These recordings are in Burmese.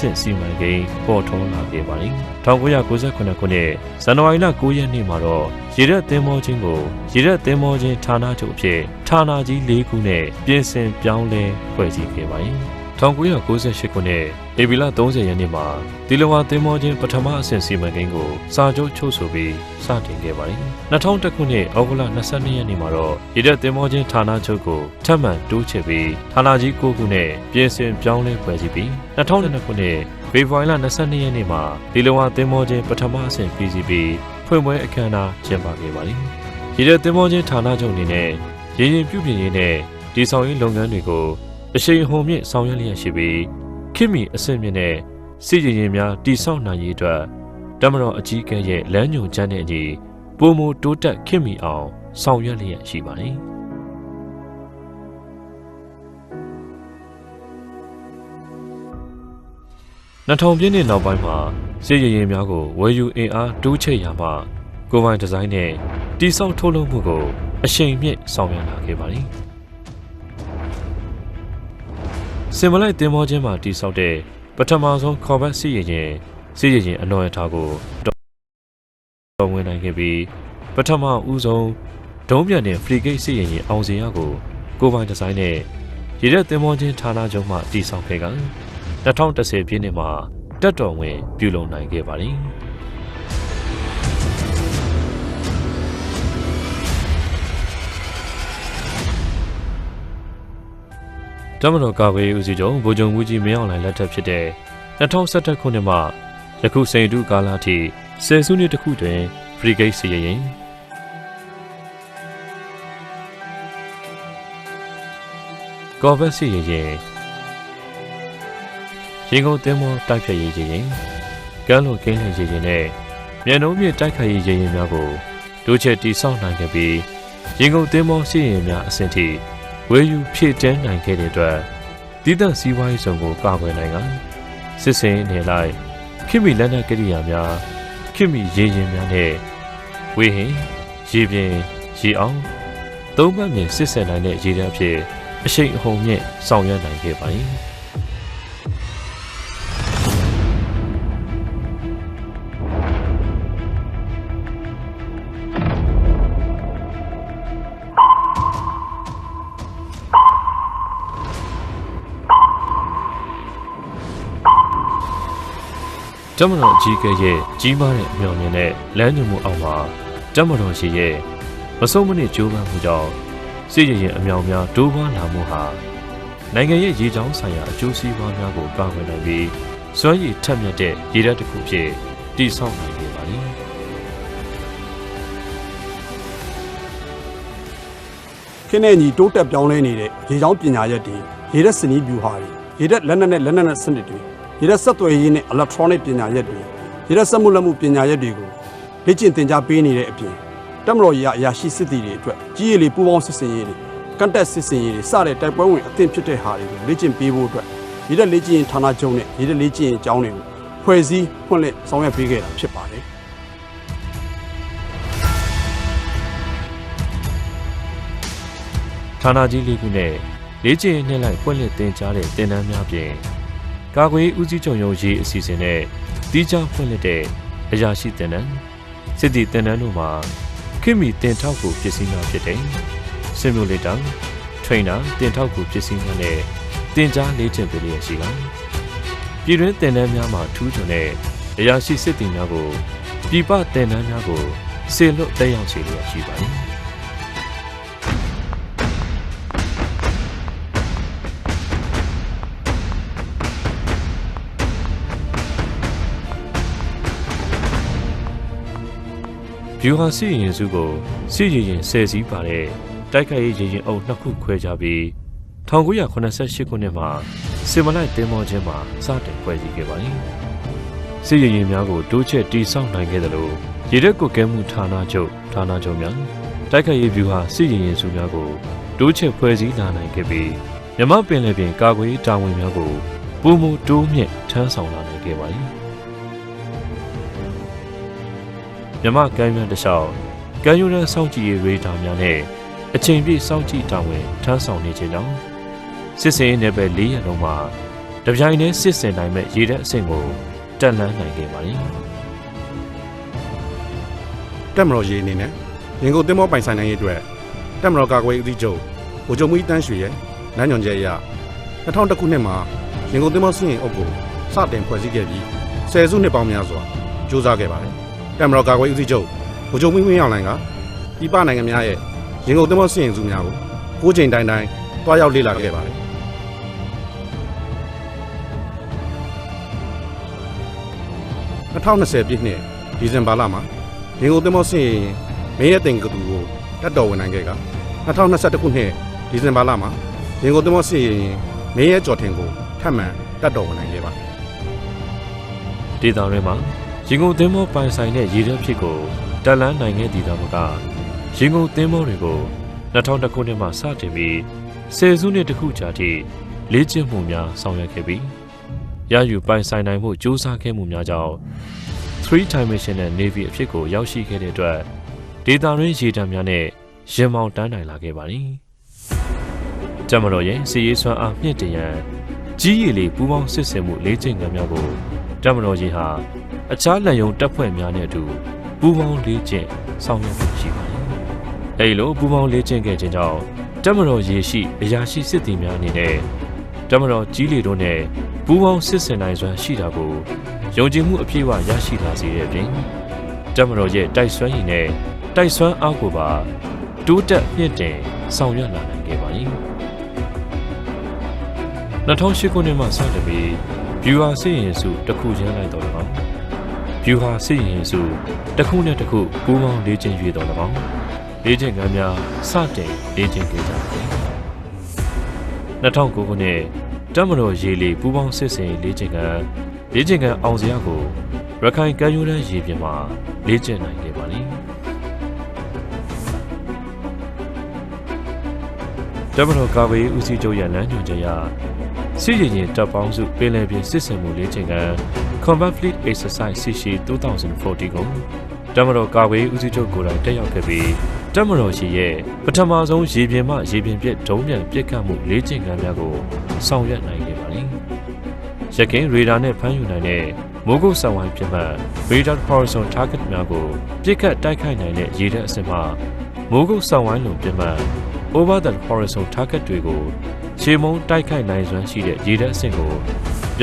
ဆင့်စီမံကိန်းပေါ်ထွန်းလာခဲ့ပါတယ်။1998ခုနှစ်ဇန်နဝါရီလ9ရက်နေ့မှာတော့ရေတပ်သင်္ဘောချင်းကိုရေတပ်သင်္ဘောချင်းဌာနချုပ်အဖြစ်ဌာနကြီး၄ခုနဲ့ပြင်ဆင်ပြောင်းလဲဖွဲ့စည်းခဲ့ပါတယ်။ 1998ခုနှစ်ဧပြီလ30ရက်နေ့မှာဒီလဝါသင်္ဘောချင်းပထမအဆင့်စီမံကိန်းကိုစာချုပ်ချုပ်ဆိုပြီးစတင်ခဲ့ပါတယ်။2001ခုနှစ်ဩဂုတ်လ22ရက်နေ့မှာတော့ရေတပ်သင်္ဘောချင်းဌာနချုပ်ကိုထပ်မံတိုးချဲ့ပြီးဌာနကြီး9ခုနဲ့ပြင်ဆင်ပြောင်းလဲဖွဲ့စည်းပြီး2002ခုနှစ်ဖေဖော်ဝါရီလ22ရက်နေ့မှာဒီလဝါသင်္ဘောချင်းပထမအဆင့်ပြီးစီးပြီးဖွင့်ပွဲအခမ်းအနားကျင်းပခဲ့ပါတယ်။ရေတပ်သင်္ဘောချင်းဌာနချုပ်အနေနဲ့ရေရင်ပြုပြင်ရေးနဲ့ဒီဆောင်ရေးလုပ်ငန်းတွေကို အရှိန်ဟုန်မြင့်ဆောင်ရွက်လျက်ရှိပြီးခိမီအဆင့်မြင့်တဲ့စစ်ရေးရင်များတိဆောက်နိုင်ရေးအတွက်တမတော်အကြီးအကဲရဲ့လမ်းညွှန်ချက်နဲ့အညီပုံမတိုးတက်ခိမီအောင်ဆောင်ရွက်လျက်ရှိပါတယ်။2000ပြည့်နှစ်နောက်ပိုင်းမှာစစ်ရေးရင်များကိုဝယ်ယူအင်အားတိုးချဲ့ရာမှာကိုယ်ပိုင်ဒီဇိုင်းနဲ့တိဆောက်ထုတ်လုပ်မှုကိုအရှိန်မြင့်ဆောင်ရွက်လာခဲ့ပါတယ်။ စင်မလိုက်တင်မောချင်းမှာတိဆောက်တဲ့ပထမဆုံးခေါ်ဘတ်စီရင်ရင်စီရင်ရင်အနော်ရထားကိုတော်ဝင်နိုင်ခဲ့ပြီးပထမဦးဆုံးဒုံးပြန်တဲ့ဖရီဂိတ်စီရင်ရင်အောင်စင်ရကိုကိုပိုင်ဒီဇိုင်းနဲ့ရေတပ်တင်မောချင်းဌာနချုပ်မှတိဆောက်ခဲ့က2010ပြည့်နှစ်မှာတက်တော်ဝင်ပြုလုပ်နိုင်ခဲ့ပါတယ်။ တမတော်ကာကွယ်ရေးဦးစီးချုပ်ဗိုလ်ချုပ်မူကြီးမင်းအောင်လှိုင်လက်ထက်ဖြစ်တဲ့2011ခုနှစ်မှယခုစိန်တုကာလအထိဆယ်စုနှစ်တစ်ခုတွင်ဖရီဂိတ်စီရင်ကော်ဗက်စီရင်ရင်ကုန်တင်မောတိုက်ဖြတ်ရေးရင်ကမ်းလွန်ကင်းလှည့်ရင်နဲ့မြန်နှုံးမြင့်တိုက်ခိုက်ရေးရင်များကိုတိုးချက်တိစောက်နိုင်ခဲ့ပြီးရင်ကုန်တင်မောစီရင်များအဆင့်ထိ ဝေယူဖြည့်တင်းနိုင်ခဲ့တဲ့အတွက်တည်တံ့စီးပွားရေးဆောင်ကိုကာကွယ်နိုင်ကစစ်စင်နေလိုက်ခိမိလက်နက်ကရိယာများခိမိရေရင်များနဲ့ဝေဟင်ရေပြင်ရေအောင်သုံးပတ်မြင်စစ်ဆက်နိုင်တဲ့ရေတန်းဖြစ်အရှိန်အဟုန်မြင့်ဆောင်ရွက်နိုင်ခဲ့ပါတယ်။ တမတော်ကြီးကဲရဲ့ကြီးမားတဲ့အမြော်မြင်နဲ့လမ်းညွှန်မှုအောက်မှာတမတော်ရှိရဲ့မဆုံးမနစ်ကြိုးပမ်းမှုကြောင့်စစ်ရရင်အမြောင်များတိုးပွားလာမှုဟာနိုင်ငံရဲ့ရေချောင်းဆိုင်ရာအကျိုးစီးပွားများကိုကာကွယ်နိုင်ပြီးစွမ်းရည်ထက်မြက်တဲ့ရေတပ်တစ်ခုဖြစ်တည်ဆောက်နိုင်ခဲ့ပါလိမ့်ခင်းနဲ့ညီတိုးတက်ပြောင်းလဲနေတဲ့ရေချောင်းပညာရက်တွေရေရက်စနီးဗျူဟာတွေရေရက်လက်နက်နဲ့လက်နက်နဲ့စနစ်တွေ ရေရက်ဆက်သွယ်ရေးနဲ့ electronic ပညာရက်တွေရေရက်စက်မှုလက်မှုပညာရက်တွေကိုလေ့ကျင့်သင်ကြားပေးနေတဲ့အပြင်တက်မတော်ရေအရာရှိစစ်သည်တွေအတွက်ကြီးရည်လေးပူးပေါင်းစစ်စင်ရေးတွေကန့်တက်စစ်စင်ရေးတွေစတဲ့တိုက်ပွဲဝင်အသင့်ဖြစ်တဲ့ဟာတွေကိုလေ့ကျင့်ပေးဖို့အတွက်ရေရက်လေ့ကျင့်ရေးဌာနချုပ်နဲ့ရေရက်လေ့ကျင့်ရေးအကြောင်းတွေကိုဖွဲ့စည်းဖွင့်လှစ်ဆောင်ရွက်ပေးခဲ့တာဖြစ်ပါတယ်ဌာနကြီးလေးခုနဲ့လေးကျင်းနှစ်လိုက်ဖွင့်လှစ်တင်ကြားတဲ့တင်နန်းများပြင် ကာကွယ်ရေးဦးစီးချုပ်ရုံးရေးအစီအစဉ်နဲ့တီးခြားဖွင့်လှစ်တဲ့အရာရှိတင်နန်းစစ်တီတင်နန်းတို့မှာခိမီတင်ထောက်ကိုပစ္စည်းများဖြစ်တဲ့ဆင်မြူလေတာထရိနာတင်ထောက်ကိုပစ္စည်းများနဲ့တင်ကြားလေ့ကျင့်ပေးလျက်ရှိကပြည်တွင်းတင်နန်းများမှာထူးချွန်တဲ့အရာရှိစစ်တီများကိုပြည်ပတင်နန်းများကိုစေလွတ်တက်ရောက်စေလျက်ရှိပါတယ် ဗျူဟာစီရင်စုကိုစီရင်ရင်ဆယ်စည်းပါတဲ့တိုက်ခိုက်ရေးရင်ရင်အုပ်နှစ်ခုခွဲကြပြီး1988ခုနှစ်မှာစင်မလိုက်တင်မောချင်းမှာစတင်ဖွဲ့စည်းခဲ့ပါတယ်။စီရင်ရင်များကိုတိုးချဲ့တိစောက်နိုင်ခဲ့တယ်လို့ရေရက်ကုတ်ကဲမှုဌာနချုပ်ဌာနချုပ်များတိုက်ခိုက်ရေးဗျူဟာစီရင်ရင်စုများကိုတိုးချဲ့ဖွဲ့စည်းလာနိုင်ခဲ့ပြီးမြမပင်လယ်ပြင်ကာကွယ်ရေးတာဝန်များကိုပုံမတိုးမြင့်ထမ်းဆောင်လာနိုင်ခဲ့ပါတယ်။ မြမကမ်းရွန်းတစ်လျှောက်ကမ်းရိုးတန်းစောင့်ကြည့်ရေးရေဒါများနဲ့အချိန်ပြည့်စောင့်ကြည့်တာဝန်ထမ်းဆောင်နေခြင်းကြောင့်စစ်စင်ရေးနယ်ပယ်၄ရက်လုံးမှာတပြိုင်တည်းစစ်ဆင်နိုင်မဲ့ရေတပ်အဆင့်ကိုတက်လှမ်းနိုင်ခဲ့ပါတယ်တက်မတော်ရေးအနေနဲ့ရင်ကုန်သင်္ဘောပိုင်ဆိုင်နိုင်ရေးအတွက်တက်မတော်ကာကွယ်ရေးဦးစီးချုပ်ဗိုလ်ချုပ်မူကြီးတန်းရွှေရဲ့လမ်းညွှန်ချက်အရ2000ခုနှစ်မှာရင်ကုန်သင်္ဘောစီးရင်အုပ်ကိုစတင်ဖွဲ့စည်းခဲ့ပြီးဆယ်စုနှစ်ပေါင်းများစွာစ조사ခဲ့ပါတယ် တက်မတော်ကာကွယ်ရေးဦးစီးချုပ်ဗိုလ်ချုပ်မင်းမင်းအောင်လှိုင်ကပြည်ပနိုင်ငံများရဲ့ရင်ကုန်သင်္ဘောစီးရင်စုများကိုကိုးချိန်တိုင်းတိုင်းတွားရောက်လေ့လာခဲ့ပါတယ်2020ပြည့်နှစ်ဒီဇင်ဘာလမှာငင်ကိုသင်္ဘောဆင်းရင်မင်းရဲ့တင်ကတူကိုတတ်တော်ဝင်နိုင်ခဲ့က2021ခုနှစ်ဒီဇင်ဘာလမှာငင်ကိုသင်္ဘောဆင်းရင်မင်းရဲ့ကြော်ထင်ကိုထပ်မံတတ်တော်ဝင်နိုင်ခဲ့ပါဒေသတွင်းမှာ ရင်ကုန်သင်းမောပိုင်ဆိုင်တဲ့ရေတပ်ဖြစ်ကိုတက်လန်းနိုင်ခဲ့သည်သာမကရင်ကုန်သင်းမောတွေကို2000ခုနှစ်မှစတင်ပြီးဆယ်စုနှစ်တစ်ခုကြာထိလေ့ကျင့်မှုများဆောင်ရွက်ခဲ့ပြီးရယူပိုင်ဆိုင်နိုင်မှုစ조사ခဲ့မှုများကြောင့်3 dimensional navy အဖြစ်ကိုရောက်ရှိခဲ့တဲ့အတွက်ဒေသတွင်းရေတပ်များနဲ့ရင်မောင်တန်းနိုင်လာခဲ့ပါသည်။တမတော်ရဲ့စီရေးစွမ်းအားမြင့်တင်ရန်ကြီးရည်လေးပူးပေါင်းစစ်ဆင်မှုလေ့ကျင့်ခန်းများကိုတမတော်ကြီးဟာ အခြားလက်ယုံတပ်ဖွဲ့များနဲ့အတူပူးပေါင်းလေ့ကျင့်ဆောင်ရွက်မှုရှိပါတယ်။အဲဒီလိုပူးပေါင်းလေ့ကျင့်ခဲ့ခြင်းကြောင့်တမတော်ရေရှိအရာရှိစစ်သည်များအနေနဲ့တမတော်ကြီးလေတို့နဲ့ပူးပေါင်းစစ်ဆင်နိုင်စွမ်းရှိတာကိုယုံကြည်မှုအပြည့်အဝရရှိလာစေတဲ့အပြင်တမတော်ရဲ့တိုက်စွမ်းရည်နဲ့တိုက်စွမ်းအားကိုပါတိုးတက်မြင့်တင်ဆောင်ရွက်လာနိုင်ခဲ့ပါတယ်။2008ခုနှစ်မှစတင်ပြီးဗျူဟာစစ်ရင်စုတစ်ခုချင်းလိုက်တော်၎င်း ဗျူဟာစစ်ရင်စုတစ်ခုနဲ့တစ်ခုပူးပေါင်းလေ့ကျင့်၍တော်၎င်းလေ့ကျင့်ခန်းများစတင်လေ့ကျင့်ခဲ့ကြသည်2009ခုနှစ်တမတော်ရေလီပူးပေါင်းစစ်စင်ရေးလေ့ကျင့်ခန်းလေ့ကျင့်ခန်းအောင်စရာကိုရခိုင်ကမ်းရိုးတန်းရေပြင်မှာလေ့ကျင့်နိုင်ခဲ့ပါသည်တမတော်ကာဝေးဦးစီးချုပ်ရဲ့လမ်းညွှန်ချက်အရစစ်ရင်ရင်တပ်ပေါင်းစုပင်လယ်ပြင်စစ်ဆင်မှုလေ့ကျင့်ခန်း Combat Fleet Exercise CC 2040ကိုတမတော်ကာဝေးဦးစီးချုပ်ကိုယ်တိုင်တက်ရောက်ခဲ့ပြီးတမတော်ရှိရဲ့ပထမဆုံးရေပြင်မှရေပြင်ပြစ်ဒုံးပြန်ပစ်ခတ်မှုလေ့ကျင့်ခန်းများကိုဆောင်ရွက်နိုင်ခဲ့ပါသည်။ရခင်ရေဒါနဲ့ဖမ်းယူနိုင်တဲ့မိုးကုတ်ဆောင်ဝိုင်းပြမှတ် Radar Horizon Target များကိုပစ်ခတ်တိုက်ခိုက်နိုင်တဲ့ရေတပ်အစစ်မှမိုးကုတ်ဆောင်ဝိုင်းလုံးပြမှတ် Over the Horizon Target တွေကိုရှေမုံတိုက်ခိုက်နိုင်စွမ်းရှိတဲ့ရေတပ်အဆင့်ကို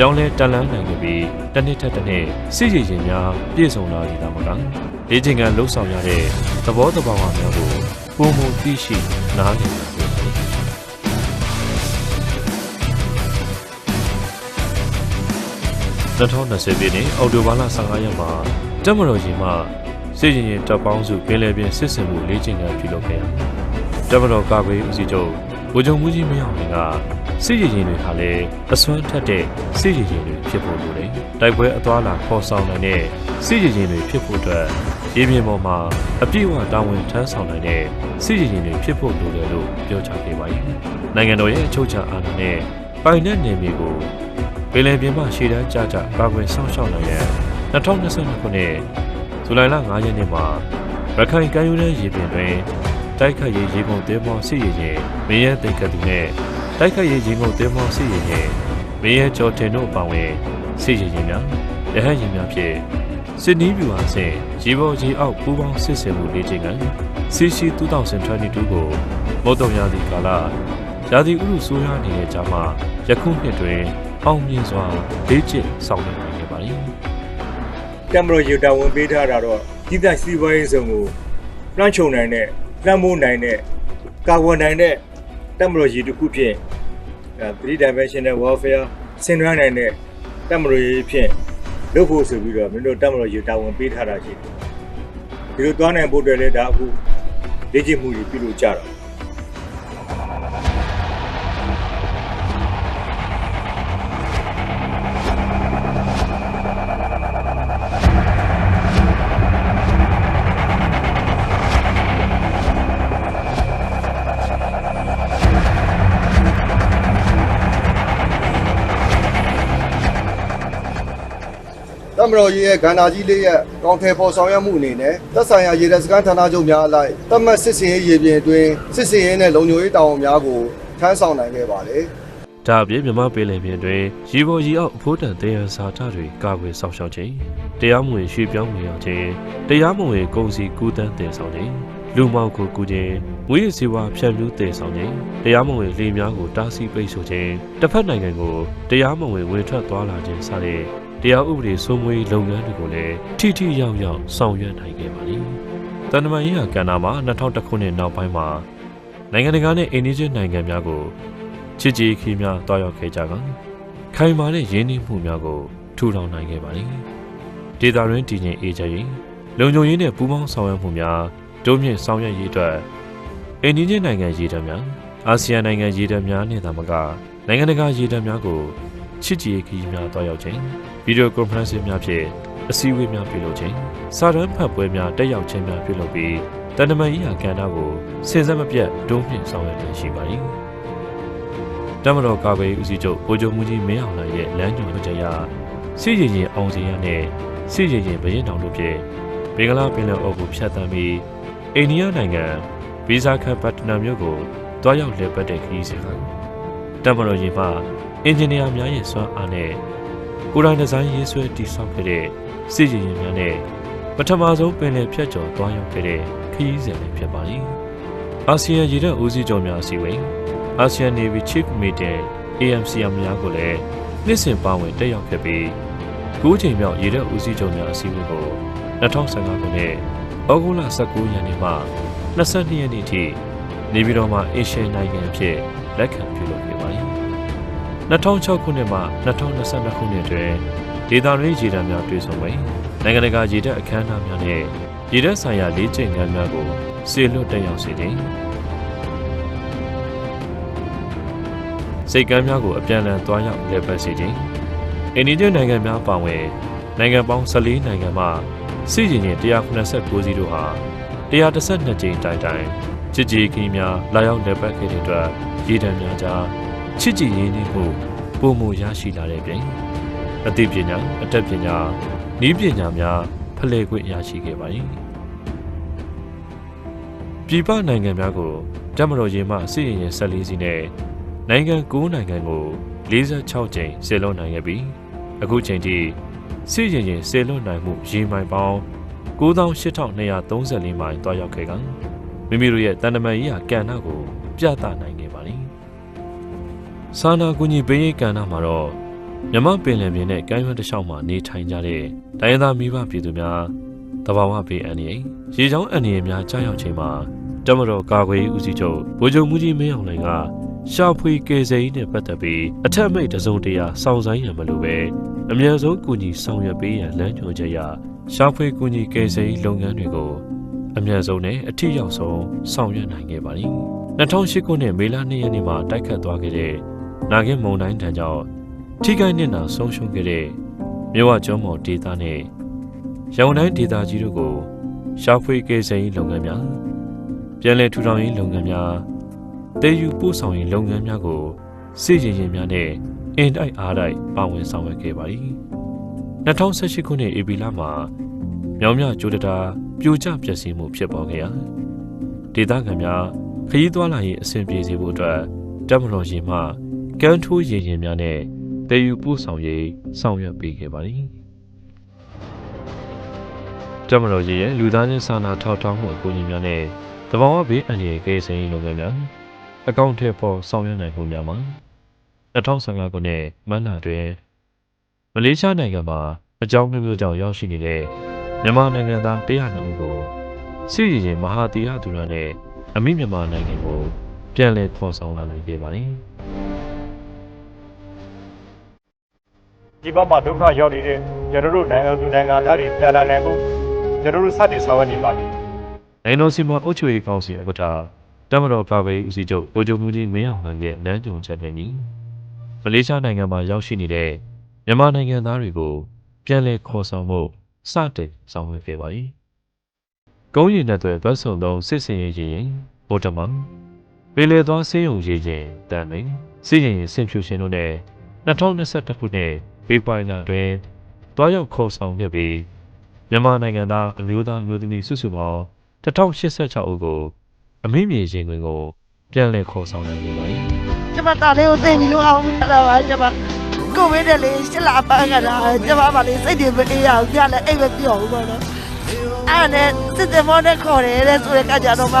ပြောင်းလဲတက်လန်းနိုင်ခဲ့ပြီးတစ်နှစ်ထက်တစ်နှစ်စစ်ရေးရင်များပြည့်စုံလာသည်သာမကလေ့ကျင့်ခန်းလှုပ်ဆောင်ရတဲ့သဘောတဘာဝများကိုပုံမသိရှိနားလည်နိုင်ခဲ့ပါတယ်2020ပြည့်နှစ်အောက်တိုဘာလ15ရက်မှာတက်မတော်ရင်မှစစ်ရင်ရင်တပ်ပေါင်းစုပင်လယ်ပြင်စစ်စင်မှုလေ့ကျင့်ခန်းပြုလုပ်ခဲ့ရတပ်မတော်ကာကွယ်ရေးဦးစီးချုပ်ဗိုလ်ချုပ်မူကြီးမင်းအောင်လှိုင်က စစ်ရေးရင်တွေဟာလည်းအစွမ်းထက်တဲ့စစ်ရေးရင်တွေဖြစ်ဖို့လိုတယ်။တိုက်ပွဲအသွားလာခေါ်ဆောင်နိုင်တဲ့စစ်ရေးရင်တွေဖြစ်ဖို့အတွက်ရေပြင်ပေါ်မှာအပြည့်အဝတာဝန်ထမ်းဆောင်နိုင်တဲ့စစ်ရေးရင်တွေဖြစ်ဖို့လိုတယ်လို့ပြောကြားခဲ့ပါတယ်။နိုင်ငံတော်ရဲ့အချုပ်အခြာအာဏာနဲ့ပိုင်တဲ့နယ်မြေကိုပင်လယ်ပြင်မှာရှေ့တန်းကြကြကာကွယ်ဆောင်ရှောက်နိုင်ရန်2022ခုနှစ်ဇူလိုင်လ9ရက်နေ့မှာရခိုင်ကမ်းရိုးတန်းရေပြင်တွင်တိုက်ခတ်ရေးရေကုန်တဲမောစစ်ရေးရင်မင်းရဲတိတ်ခတ်သူနဲ့ တိုက်ခတ်ရေးရေကုန်တဲမောစစ်ရေးရင်မင်းရဲကျော်တင်တို့အပါအဝင်စစ်ရေးရင်များရဟတ်ရင်များဖြင့်စစ်နီးဗျူဟာဆင့်ရေပေါ်ရေအောက်ပူးပေါင်းစစ်ဆင်မှုလေ့ကျင့်ခန်း CC 2022ကိုမုတ်တုံရာသီကာလရာသီဥတုဆိုးရွားနေတဲ့ကြားမှာယခုနှစ်တွင်အောင်မြင်စွာလေ့ကျင့်ဆောင်ရွက်နိုင်ခဲ့ပါသည်တမတော်ရေတာဝန်ပေးထားတာတော့ကြီးသက်စီးပွားရေးစုံကိုလွှမ်းခြုံနိုင်တဲ့လွှမ်းမိုးနိုင်တဲ့ကာဝယ်နိုင်တဲ့ တမတော်ရေတစ်ခုဖြင့်အဲ3 dimensional warfare ဆင်နွှဲနိုင်တဲ့တမတော်ရေဖြင့်လုပ်ဖို့ဆိုပြီးတော့မင်းတို့တမတော်ရေတာဝန်ပေးထားတာရှိတယ်ဒီလိုသွားနိုင်ဖို့အတွက်လည်းဒါအခုလေ့ကျင့်မှုတွေပြုလုပ်ကြတော့ မတော်ရေးရဲ့ဂန္ဓာကြီးလေးရဲ့ကောင်းထဲပေါ်ဆောင်ရွက်မှုအနေနဲ့သက်ဆိုင်ရာရေတပ်စခန်းဌာနချုပ်များအလိုက်တတ်မှတ်စစ်စင်ရေးရေပြင်အတွင်းစစ်စင်ရေးနဲ့လုံခြုံရေးတာဝန်များကိုထမ်းဆောင်နိုင်ခဲ့ပါတယ်။ဒါအပြင်မြန်မာပြည်လည်ပြင်တွင်ရေပေါ်ရေအောက်အဖို့တန်သေးရန်စာထတွေကာကွယ်ဆောင်ရှောက်ခြင်းတရားမဝင်ရွှေ့ပြောင်းနေအောင်ခြင်းတရားမဝင်ကုန်စည်ကူးတန်းတင်ဆောင်ခြင်းလူမောက်ကိုကူခြင်းဝိရစီဝါဖြန့်ဖြူးတင်ဆောင်ခြင်းတရားမဝင်လေများကိုတားဆီးပိတ်ဆို့ခြင်းတစ်ဖက်နိုင်ငံကိုတရားမဝင်ဝင်ထွက်သွားလာခြင်းစတဲ့ တရားဥပဒေစိုးမိုးရေးလုပ်ငန်းတွေကိုလည်းထိထိရောက်ရောက်ဆောင်ရွက်နိုင်ခဲ့ပါသည်တန်တမာရေးဟာကဏ္ဍမှာ2000ခုနှစ်နောက်ပိုင်းမှာနိုင်ငံတကာနဲ့အိန္ဒိယနိုင်ငံများကိုချစ်ကြည်ခီးများတွားရောက်ခဲ့ကြကခိုင်မာတဲ့ရင်းနှီးမှုများကိုထူထောင်နိုင်ခဲ့ပါသည်ဒေတာရင်းတည်ငြိမ်အေးချမ်းရေးလုံခြုံရေးနဲ့ပူးပေါင်းဆောင်ရွက်မှုများတိုးမြင့်ဆောင်ရွက်ရေးအတွက်အိန္ဒိယနိုင်ငံရည်တံများအာဆီယံနိုင်ငံရည်တံများနဲ့သာမကနိုင်ငံတကာရည်တံများကိုချစ်ကြည်ခီးများတွားရောက်ခြင်း ဗီဒီယိုကွန်ဖရင့်စ်များဖြင့်အစည်းအဝေးများပြုလုပ်ခြင်းစာတမ်းဖတ်ပွဲများတက်ရောက်ခြင်းများပြုလုပ်ပြီးတန်တမန်ရေးရာကဏ္ဍကိုစဉ်ဆက်မပြတ်တိုးမြင့်ဆောင်ရွက်နေရှိပါသည်တမတော်ကာကွယ်ရေးဦးစီးချုပ်ဗိုလ်ချုပ်မှုကြီးမင်းအောင်လှိုင်ရဲ့လမ်းညွှန်ချက်အရစစ်ရင်ရင်အောင်စီရနဲ့စစ်ရင်ရင်ဘရင်တောင်တို့ဖြင့်ဘင်္ဂလားပင်လယ်အော်ကိုဖြတ်သန်းပြီးအိန္ဒိယနိုင်ငံဗီဇာခတ်ပတ္တနာမြို့ကိုတွားရောက်လည်ပတ်တဲ့ခရီးစဉ်ကတမတော်ရင်မှအင်ဂျင်နီယာများရဲ့စွမ်းအားနဲ့ ကိုယ်တိုင်ဒီဇိုင်းရေးဆွဲတည်ဆောက်ခဲ့တဲ့စစ်ရင်ရင်များနဲ့ပထမဆုံးပင်လယ်ဖြတ်ကျော်တွားရောက်ခဲ့တဲ့ခရီးစဉ်လည်းဖြစ်ပါသည်အာဆီယံရေတပ်ဦးစီးချုပ်များအစည်းအဝေး ASEAN Navy Chief Meeting AMCM များကိုလည်းနှစ်စဉ်ပါဝင်တက်ရောက်ခဲ့ပြီး၉ချိန်မြောက်ရေတပ်ဦးစီးချုပ်များအစည်းအဝေးကို2015ခုနှစ်ဩဂုတ်လ19ရက်နေ့မှ22ရက်နေ့ထိနေပြည်တော်မှာအေရှန်နိုင်ငံအဖြစ်လက်ခံပြုလုပ်ခဲ့ပါတယ်။ 2006ခုနှစ်မှ2022ခုနှစ်အတွင်းဒေသတွင်းရေတပ်များတွေ့ဆုံပြီးနိုင်ငံတကာရေတပ်အခမ်းအနားများနဲ့ရေတပ်ဆိုင်ရာလေ့ကျင့်ခန်းများကိုစေလွှတ်တက်ရောက်စေတယ်။စိတ်ကမ်းများကိုအပြန်အလှန်တွားရောက်လည်ပတ်စေခြင်းအိန္ဒိယနိုင်ငံများပါဝင်နိုင်ငံပေါင်း14နိုင်ငံမှစစ်ရင်ရင်189စီးတို့ဟာ112ကြိမ်တိုင်တိုင်ချစ်ကြည်ခီးများလာရောက်လည်ပတ်ခဲ့တဲ့အတွက်ရည်တံများကြား ချစ်ကြည်ရင်းနှီးမှုပုံမူရရှိလာတဲ့ပြင်အသိပညာအတတ်ပညာနည်းပညာများဖလှယ်ခွင့်ရရှိခဲ့ပါသည်ပြည်ပနိုင်ငံများကိုတမတော်ရေမှစစ်ရင်ရင်14စီးနဲ့နိုင်ငံ9နိုင်ငံကို46ကြိမ်ဆယ်လွတ်နိုင်ခဲ့ပြီးအခုချိန်ထိစစ်ရင်ရင်ဆယ်လွတ်နိုင်မှုရေမိုင်ပေါင်း98,234မိုင်တွားရောက်ခဲ့ကမိမိတို့ရဲ့တန်တမန်ရေးရာကဏ္ဍကိုပြသနိုင်ခဲ့ပါသည်။ စာနာကူညီပေးရေးကဏ္ဍမှာတော့မြမပင်လယ်ပြင်နဲ့ကမ်းရွက်တစ်လျှောက်မှာနေထိုင်ကြတဲ့တိုင်းရင်းသားမိဘပြည်သူများတဘာဝဘေးအန္တရာယ်ရေချောင်းအန္တရာယ်များကြားရောက်ချိန်မှာတမတော်ကာကွယ်ရေးဦးစီးချုပ်ဗိုလ်ချုပ်မှုကြီးမင်းအောင်လှိုင်ကရှာဖွေကယ်ဆယ်ရေးနဲ့ပတ်သက်ပြီးအထက်မိတ်တစုံတရာစောင့်ဆိုင်ရမလို့ပဲအများဆုံးကူညီဆောင်ရွက်ပေးရန်လမ်းညွှန်ချက်ရရှာဖွေကူညီကယ်ဆယ်ရေးလုပ်ငန်းတွေကိုအများဆုံးနဲ့အထီရောက်ဆုံးဆောင်ရွက်နိုင်ခဲ့ပါသည်2008ခုနှစ်မေလ2ရက်နေ့မှာတိုက်ခတ်သွားခဲ့တဲ့ နာဂင်မုန်တိုင်းတံကြောင့်ထိခိုက်နစ်နာဆုံးရှုံးခဲ့တဲ့မြဝကျွန်းမော်ဒေသနဲ့ရောင်တိုင်းဒေသကြီးတို့ကိုရှာဖွေကယ်ဆယ်ရေးလုပ်ငန်းများပြန်လည်ထူထောင်ရေးလုပ်ငန်းများတည်ယူပို့ဆောင်ရေးလုပ်ငန်းများကိုစစ်ရင်ရင်များနဲ့အင်တိုက်အားတိုက်ပါဝင်ဆောင်ရွက်ခဲ့ပါသည်2018ခုနှစ်ဧပြီလမှာမြောင်မြကျိုးတတာပြိုကျပျက်စီးမှုဖြစ်ပေါ်ခဲ့ရာဒေသခံများခရီးသွားလာရေးအဆင်ပြေစေဖို့အတွက်တပ်မတော်ရင်မှ ကမ်းထိုးရင်ရင်များနဲ့တည်ယူပို့ဆောင်ရေးဆောင်ရွက်ပေးခဲ့ပါသည်တပ်မတော်ရင်ရဲ့လူသားချင်းစာနာထောက်ထားမှုအကူအညီများနဲ့တဘာဝဘေးအန္တရာယ်ကိစ္စရေးလုပ်ငန်းများအကောင့်ထဲပေါ်ဆောင်ရွက်နိုင်မှုများမှာ2015ခုနှစ်မတ်လတွင်မလေးရှားနိုင်ငံမှာအကြောင်းမျိုးမျိုးကြောင့်ရောက်ရှိနေတဲ့မြန်မာနိုင်ငံသား102ဦးကိုစစ်ရေးရင်မဟာတီရသူရနဲ့အမိမြန်မာနိုင်ငံကိုပြန်လည်ခေါ်ဆောင်လာနိုင်ခဲ့ပါသည် ဒီဘက်မှာဒုက္ခရောက်နေတဲ့ကျွန်တော်တို့နိုင်ငံသူနိုင်ငံသားတွေပြန်လာနိုင်ဖို့ကျွန်တော်တို့စတင်ဆောင်ရွက်နေပါပြီနိုင်ငံတော်စီမံအုပ်ချုပ်ရေးကောင်စီဥက္ကဋ္ဌတမတော်ကာကွယ်ရေးဦးစီးချုပ်ဗိုလ်ချုပ်မှုကြီးမင်းအောင်လှိုင်ရဲ့လမ်းညွှန်ချက်နဲ့ညီမလေးရှားနိုင်ငံမှာရောက်ရှိနေတဲ့မြန်မာနိုင်ငံသားတွေကိုပြန်လည်ခေါ်ဆောင်မှုစတင်ဆောင်ရွက်ခဲ့ပါသည်။ကုန်းရင်နဲ့တွေဘတ်စုံသုံးစစ်စင်ရေးရင်ဗိုလ်တမန်ပေလေသွားဆေးရုံရေးရင်တန်မင်းစီရင်ရင်ဆင်ဖြူရှင်တို့နဲ့2021ခုနှစ် ဖေဖော်ဝါရီလတွင်တွားရောက်ခေါ်ဆောင်ခဲ့ပြီးမြန်မာနိုင်ငံသားအမျိုးသားမျိုးသမီးစုစုပေါင်း1086ဦးကိုအမိမြေရင်ခွင်ကိုပြန်လည်ခေါ်ဆောင်နိုင်ခဲ့ပါသည်ကျမတာလေးကိုသိပြီလို့အောင်လာပါကျမကိုဝင်းတယ်လေရှစ်လာပန်းကတာကျမပါလေစိတ်တွေမအေးရဘူးညလည်းအိတ်မပြောဘူးပေါ့နော်အဲ့နဲ့စစ်တယ်မောနဲ့ခေါ်တယ်တဲ့ဆိုတဲ့ကကြတော့မှ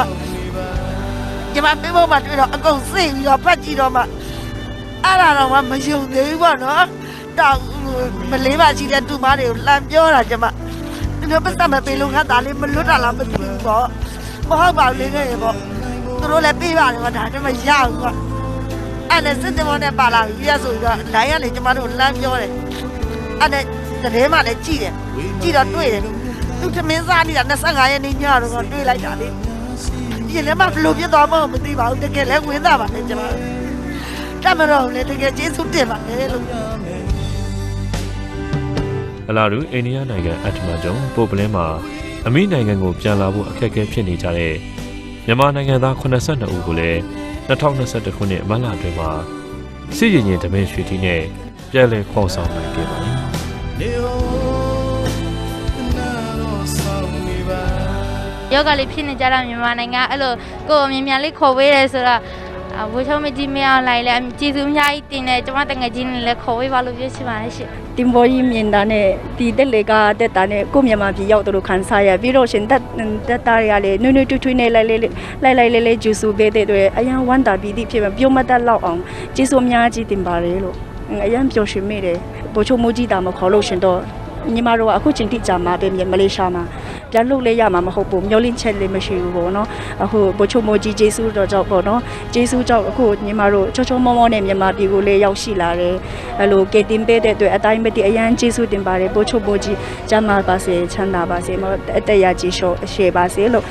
ကျမပေးဖို့မှတွေ့တော့အကုန်စိတ်ပြီးတော့ဖတ်ကြည့်တော့မှအဲ့ဒါတော့မှမယုံသေးဘူးပေါ့နော် တောင်မလေးပါရှိတဲ့တူမတွေကိုလှမ်းပြောတာကျမဒီလိုပတ်သက်မပေးလို့ငါသားလေးမလွတ်တာလားမသိဘူးပေါ့မဟုတ်ပါဘူးလေငယ်ရေပေါ့သူတို့လည်းပေးပါတယ်ကွာဒါတည်းမရဘူးကွာအဲ့ဒါစစ်တမောနဲ့ပါလာပြီရဆိုပြီးတော့လိုင်းကနေကျမတို့လမ်းပြောတယ်အဲ့ဒါသတင်းမှလည်းကြည့်တယ်ကြည့်တော့တွေ့တယ်သူသမင်းစားနေတာ25ရက်နေ့ညတော့တွေ့လိုက်တာလေဒီလည်းမဘလို့ပြစ်သွားမှမသိပါဘူးတကယ်လည်းဝင်သားပါလေကျမတို့တမတော်လည်းတကယ်ကျေးဇူးတင်ပါတယ်လို့ အလားတူအိန္ဒိယနိုင်ငံအတ္တမကျုံပိုပလင်းမှာအမိနိုင်ငံကိုပြန်လာဖို့အခက်အခဲဖြစ်နေကြတဲ့မြန်မာနိုင်ငံသား82ဦးကိုလည်း2021ခုနှစ်မတ်လအတွင်းမှာစစ်ရင်ရင်ဓမင်းရွှေတီနဲ့ပြည်လဲခေါ်ဆောင်နိုင်ခဲ့ပါတယ်ယောဂလေးဖြစ်နေကြတာမြန်မာနိုင်ငံအဲ့လိုကိုယ်အမြင်မြန်လေးခေါ်ဝေးတယ်ဆိုတော့ အဘိုးချုံမကြီးမရအောင်လိုက်လဲကျေးဇူးအများကြီးတင်တယ်ကျမတငယ်ချင်းနဲ့လည်းခေါ်ဝေးပါလို့ပြောချင်ပါတယ်ရှင်တင်ပေါ်ကြီးမြင်တာနဲ့ဒီတက်လေကတက်တာနဲ့ကိုမြန်မာပြည်ရောက်တို့ခံစားရပြီးတော့ရှင်တက်တက်တာရလေနွေ့နွေ့ထွေးထွေးနဲ့လိုက်လိုက်လိုက်လိုက်လေးလေးဂျူဆူပေးတဲ့အတွက်အရန်ဝမ်းတာပြီးသည့်ဖြစ်မှာပြုံးမတက်လောက်အောင်ကျေးဇူးအများကြီးတင်ပါတယ်လို့အရန်ပျော်ရွှင်မိတယ်ဘိုးချုံမိုးကြီးတာမခေါ်လို့ရှင်တော့ညီမတို့ကအခုချိန်ထိကြာမှာပဲမလေးရှားမှာ ပြန်လို့လဲရမှာမဟုတ်ဘူးမျောလင့်ချက်လေးမရှိဘူးပေါ့နော်အခုဘိုးချုံမိုးကြီးကျေးဇူးတော်ကြောင့်ပေါ့နော်ကျေးဇူးကြောင့်အခုညီမတို့ချောချောမောမောနဲ့မြန်မာပြည်ကိုလည်းရောက်ရှိလာတယ်အဲ့လိုကေတင်ပေးတဲ့အတွက်အတိုင်းမတိအရန်ကျေးဇူးတင်ပါတယ်ပို့ချုပ်ပို့ကြီးကျမ်းမာပါစေချမ်းသာပါစေမအတက်ရကြီးရှော့ရှေပါစေလို့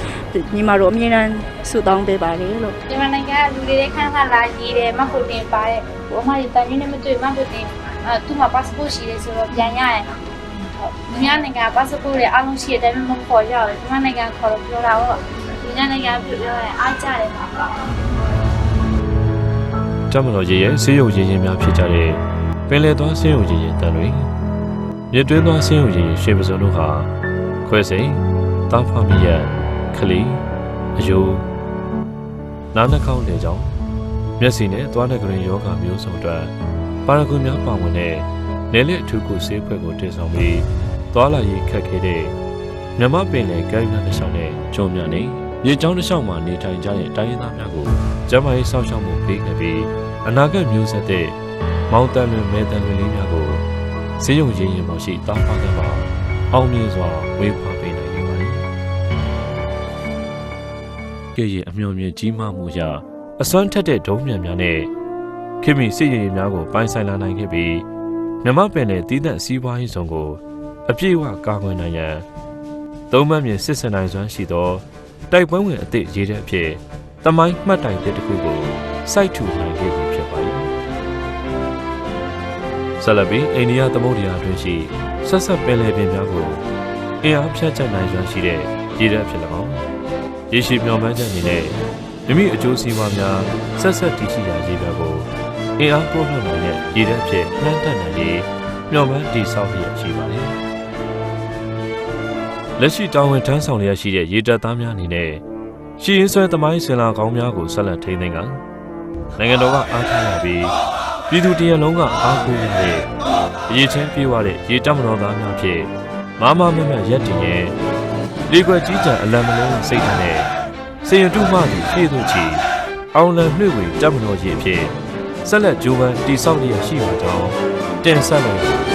ညီမတို့အမြဲတမ်းဆုတောင်းပေးပါတယ်လို့မြန်မာနိုင်ငံကလူတွေခန်းခါလာရေးတယ်မဟုတ်တင်ပါတဲ့ဟိုအမကြီးတန်ရင်းနဲ့မတွေ့မဟုတ်တင်အဲသူ့မှာ passport ရှိတယ်ဆိုတော့ပြန်ရရင်ဟုတ် မြန်မာနိုင်ငံ passport တွေအားလုံးရှိတဲ့အတိုင်းမခေါ်ရဘူးမြန်မာနိုင်ငံခေါ်လို့ပြောတာပေါ့မြန်မာနိုင်ငံပြောရင်အားကြတယ်ပါတမတော်ရေရဲ့ဆေးရုံရည်ရင်များဖြစ်ကြတဲ့ပင်လယ်သွားဆေးရုံရည်ရင်တန်တွေမြစ်တွင်းသွားဆေးရုံရည်ရင်ရွှေပစုံတို့ဟာခွဲစိန်တာဖမီယခလီအယိုးနားနှာခေါင်းလေကြောင်းမျက်စိနဲ့သွားတဲ့ကရင်ယောဂမျိုးစုံအတွက်ပါရဂူများပါဝင်တဲ့ နယ်လက်အထူးကုဆေးဖွဲ့ကိုတည်ဆောင်ပြီးသွားလာရေးခက်ခဲတဲ့မြမပင်လယ်ကမ်းနားတစ်လျှောက်နဲ့ကျုံများနေမြေကြောင်းတစ်လျှောက်မှာနေထိုင်ကြတဲ့တိုင်းရင်းသားများကိုကျမ်းမာရေးစောင့်ရှောက်မှုပေးခဲ့ပြီးအနာဂတ်မျိုးဆက်တဲ့မောင်တန်လွင်မဲတန်လွင်လေးများကိုဈေးရုံရင်းရင်မှရှိတောင်းပန်တဲ့မှာအောင်မြင်စွာဝေးဖွာပေးနိုင်ခဲ့ပါတယ်။ကဲ့ရဲ့အမျှော်မြင်ကြီးမားမှုရာအစွမ်းထက်တဲ့ဒုံးမြန်များနဲ့ခင်မီစစ်ရင်ရင်များကိုပိုင်ဆိုင်လာနိုင်ခဲ့ပြီး မြမပင်နဲ့တည်တဲ့စီးပွားရေးဆောင်ကို အပြည့်အဝကာကွယ်နိုင်ရန်သုံးမမြင်စစ်စင်နိုင်စွမ်းရှိသောတိုက်ပွဲဝင်အသည့်ရေးတဲ့အဖြစ်တမိုင်းမှတ်တိုင်တဲ့တစ်ခုကိုစိုက်ထူနိုင်ခဲ့ပြီဖြစ်ပါ၏ဆလဘီအိန္ဒိယသမုဒ္ဒရာအတွင်းရှိဆက်ဆက်ပင်လယ်ပြင်များကိုအင်အားဖြတ်ချက်နိုင်စွမ်းရှိတဲ့ရည်ရက်ဖြစ်၎င်းရေရှည်မျှော်မှန်းချက်အနေနဲ့မိမိအကျိုးစီးပွားများဆက်ဆက်တည်ရှိရာရည်ရွယ်ကို အင်အားပို့လွှတ်နိုင်တဲ့ရည်ရက်ဖြစ်နှမ်းတက်နိုင်ရေးမျှော်မှန်းတည်ဆောက်ရရှိပါလေလက်ရှိတာဝန်ထမ်းဆောင်ရရှိတဲ့ရေတပ်သားများအနေနဲ့ရှီရင်ဆွဲသမိုင်းစင်လာကောင်းများကိုဆက်လက်ထိန်းသိမ်းကနိုင်ငံတော်ကအားထားရပြီးပြည်သူတရလုံးကအားကိုးရတဲ့အရေးချင်းပြေဝတဲ့ရေတပ်မတော်သားများဖြင့်မမမမရက်တည်ရဲ့လေကွက်ကြီးကြံအလံမလုံးစိတ်ဓာတ်နဲ့စေရတုမှသူဖြည့်သူချီအောင်လံနှွေဝေတပ်မတော်ကြီးအဖြစ် ဆက်လက်ကြိုးပမ်းတည်ဆောက်ရရှိပါကြောင်းတင်ဆက်လိုက်